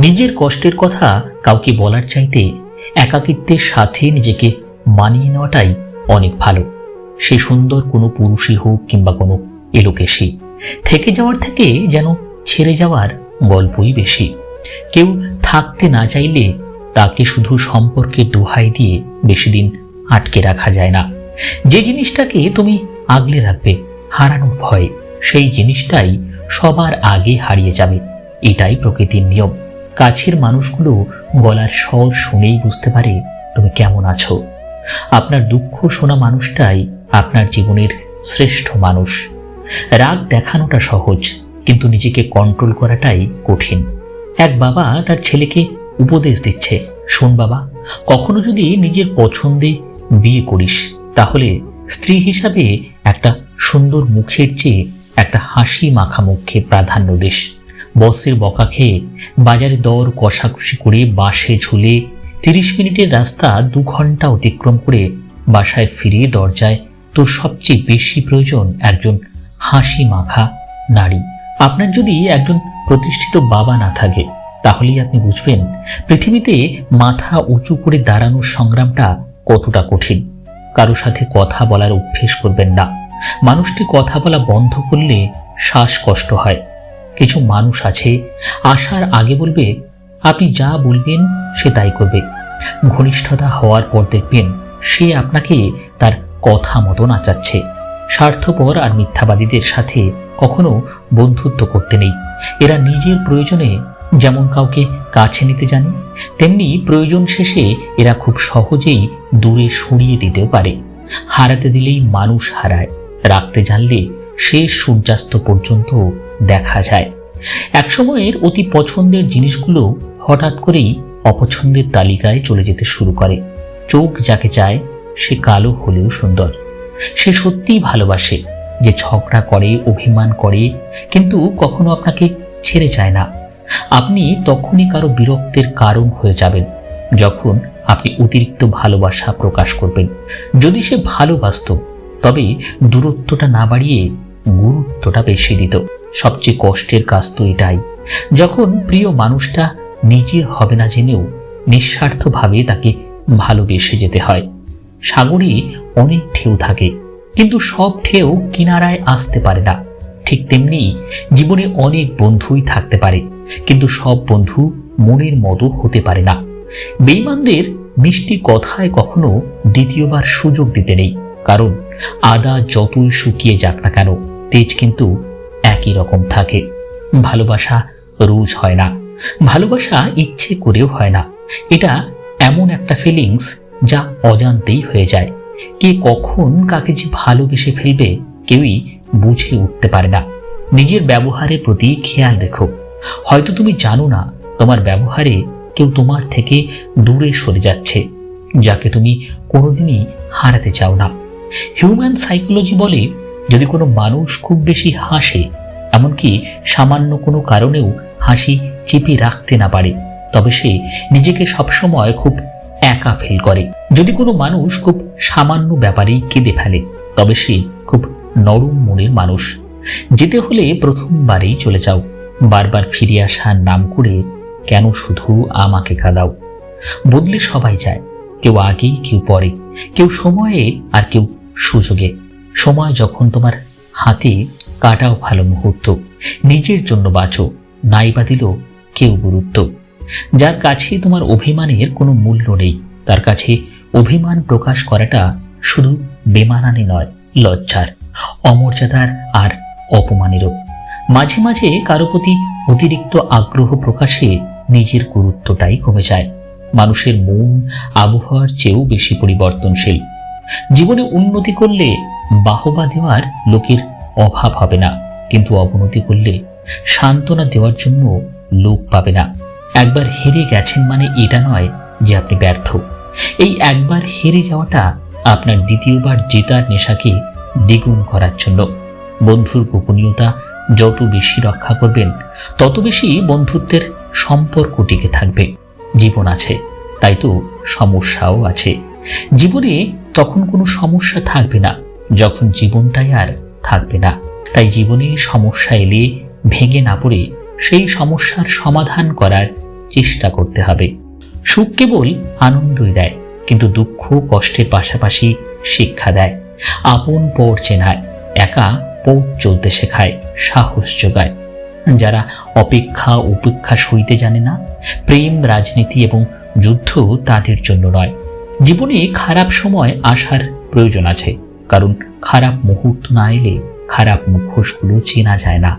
নিজের কষ্টের কথা কাউকে বলার চাইতে একাকিত্বের সাথে নিজেকে মানিয়ে নেওয়াটাই অনেক ভালো। সে সুন্দর কোনো পুরুষই হোক কিংবা কোনো এলোকেশি থেকে যাওয়ার থেকে যেন ছেড়ে যাওয়ার গল্পই বেশি। কেউ থাকতে না চাইলে তাকে শুধু সম্পর্কের দোহাই দিয়ে বেশি দিন আটকে রাখা যায় না। যে জিনিসটাকে তুমি আগলে রাখবে, হারানোর ভয়, সেই জিনিসটাই সবার আগে হারিয়ে যাবে। এটাই প্রকৃতির নিয়ম। কাছের মানুষগুলো গলার স্বর শুনেই বুঝতে পারে তুমি কেমন আছো। আপনার দুঃখ শোনা মানুষটাই আপনার জীবনের শ্রেষ্ঠ মানুষ। রাগ দেখানোটা সহজ, কিন্তু নিজেকে কন্ট্রোল করাটাই কঠিন। এক বাবা তার ছেলেকে উপদেশ দিচ্ছে, শোন বাবা, কখনো যদি নিজের পছন্দে বিয়ে করিস, তাহলে স্ত্রী হিসাবে একটা সুন্দর মুখের চেয়ে একটা হাসি মাখা মুখে প্রাধান্য দিস। বসের বকা খেয়ে বাজারে দর কষাকষি করে বাসে ঝুলে তিরিশ মিনিটের রাস্তা দু ঘণ্টা অতিক্রম করে বাসায় ফিরে দরজায় তোর সবচেয়ে বেশি প্রয়োজন একজন হাসি মাখা নারী। আপনার যদি একজন প্রতিষ্ঠিত বাবা না থাকে, তাহলেই আপনি বুঝবেন পৃথিবীতে মাথা উঁচু করে দাঁড়ানোর সংগ্রামটা কতটা কঠিন। কারও সাথে কথা বলার অভ্যেস করবেন না। মানুষটি কথা বলা বন্ধ করলে শ্বাসকষ্ট হয়। কিছু মানুষ আছে। আসার আগে বলবে, আপনি যা বলবেন সে তাই করবে। ঘনিষ্ঠতা হওয়ার পর দেখবেন, সে আপনাকে তার কথা মতো নাচাচ্ছে। স্বার্থপর আর মিথ্যাবাদীদের সাথে কখনো বন্ধুত্ব করতে নেই। এরা নিজের প্রয়োজনে যেমন কাউকে কাছে নিতে জানে, তেমনি প্রয়োজন শেষে এরা খুব সহজেই দূরে সরিয়ে দিতেও পারে। হারাতে দিলেই মানুষ হারায়। রাখতে জানলে শেষ সূর্যাস্ত পর্যন্ত দেখা যায়। একসময়ের অতি পছন্দের জিনিসগুলো হঠাৎ করেই অপছন্দের তালিকায় চলে যেতে শুরু করে। চোখ যাকে চায়, সে কালো হলেও সুন্দর। সে সত্যিই ভালোবাসে যে ঝগড়া করে, অভিমান করে, কিন্তু কখনো আপনাকে ছেড়ে যায় না। আপনি তখনই কারও বিরক্তের কারণ হয়ে যাবেন, যখন আপনি অতিরিক্ত ভালোবাসা প্রকাশ করবেন। যদি সে ভালোবাসত, তবে দূরত্বটা না বাড়িয়ে গুরুত্বটা বেশি দিত। সবচেয়ে কষ্টের কাজ তো এটাই। যখন প্রিয় মানুষটা নিজের হবে না জেনেও নিঃস্বার্থভাবে তাকে ভালোবেসে যেতে হয়। সাগরে অনেক ঢেউ থাকে, কিন্তু সব ঢেউ কিনারায় আসতে পারে না। ঠিক তেমনি জীবনে অনেক বন্ধুই থাকতে পারে, কিন্তু সব বন্ধু মনের মতো হতে পারে না। বেইমানদের মিষ্টি কথায় কখনো দ্বিতীয়বার সুযোগ দিতে নেই, কারণ আদা যতই শুকিয়ে যাক না কেন, তেজ কিন্তু একই রকম থাকে। ভালোবাসা রোজ হয় না। ভালোবাসা ইচ্ছে করেও হয় না। এটা এমন একটা ফিলিংস যা অজান্তেই হয়ে যায়। কে কখন কাকে যে ভালোবেসে ফেলবে কেউই বুঝে উঠতে পারে না। নিজের ব্যবহারের প্রতি খেয়াল রেখো। হয়তো তুমি জানো না, তোমার ব্যবহারে কেউ তোমার থেকে দূরে সরে যাচ্ছে, যাকে তুমি কোনোদিনই হারাতে চাও না। হিউম্যান সাইকোলজি বলে, যদি কোনো মানুষ খুব বেশি হাসে এমনকি সামান্য কোনো কারণেও হাসি চেপে রাখতে না পারে। তবে সে নিজেকে সবসময় খুব একা ফিল করে। যদি কোনো মানুষ খুব সামান্য ব্যাপারেই কেঁদে ফেলে, তবে সে খুব নরম মনের মানুষ। যেতে হলে প্রথমবারেই চলে যাও। বারবার ফিরে আসার নাম করে কেন শুধু আমাকে কাঁদাও? বদলে সবাই যায়। কেউ আগেই, কেউ পরে। কেউ সময়ে আর কেউ সুযোগে। সময় যখন তোমার হাতে কাটাও ভালো মুহূর্ত। নিজের জন্য বাঁচো নাই বা দিল কেউ গুরুত্ব। যার কাছে তোমার অভিমানের কোনো মূল্য নেই, তার কাছে অভিমান প্রকাশ করাটা শুধু বেমানানি নয়, লজ্জার, অমর্যাদার আর অপমানেরও। মাঝে মাঝে কারও প্রতি অতিরিক্ত আগ্রহ প্রকাশে নিজের গুরুত্বটাই কমে যায়। মানুষের মন, আবহাওয়ার চেয়েও বেশি পরিবর্তনশীল। জীবনে উন্নতি করলে বাহবা দেওয়ার লোকের অভাব হবে না। কিন্তু অবনতি করলে সান্ত্বনা দেওয়ার জন্য লোক পাবে না। একবার হেরে গেছেন মানে এটা নয় যে আপনি ব্যর্থ। এই একবার হেরে যাওয়াটা আপনার দ্বিতীয়বার জেতার নেশাকে দ্বিগুণ করার জন্য। বন্ধুর গোপনীয়তা যত বেশি রক্ষা করবেন, তত বেশি বন্ধুত্বের সম্পর্ক টিকে থাকবে। জীবন আছে, তাই তো সমস্যাও আছে। জীবনে তখন কোনো সমস্যা থাকবে না। যখন জীবনটাই আর থাকবে না। তাই জীবনে সমস্যা এলে ভেঙে না পড়ে সেই সমস্যার সমাধান করার চেষ্টা করতে হবে। সুখ কেবল আনন্দই দেয়, কিন্তু দুঃখ কষ্টের পাশাপাশি শিক্ষা দেয়। আপন পর চেনায়, একা পথ চলতে শেখায়, সাহস যোগায়। যারা অপেক্ষা উপেক্ষা সইতে জানে না, প্রেম, রাজনীতি এবং যুদ্ধ তাদের জন্য নয়। জীবনে খারাপ সময় আসার প্রয়োজন আছে। কারণ খারাপ মুহূর্ত না এলে খারাপ মুখোশগুলো চেনা যায় না।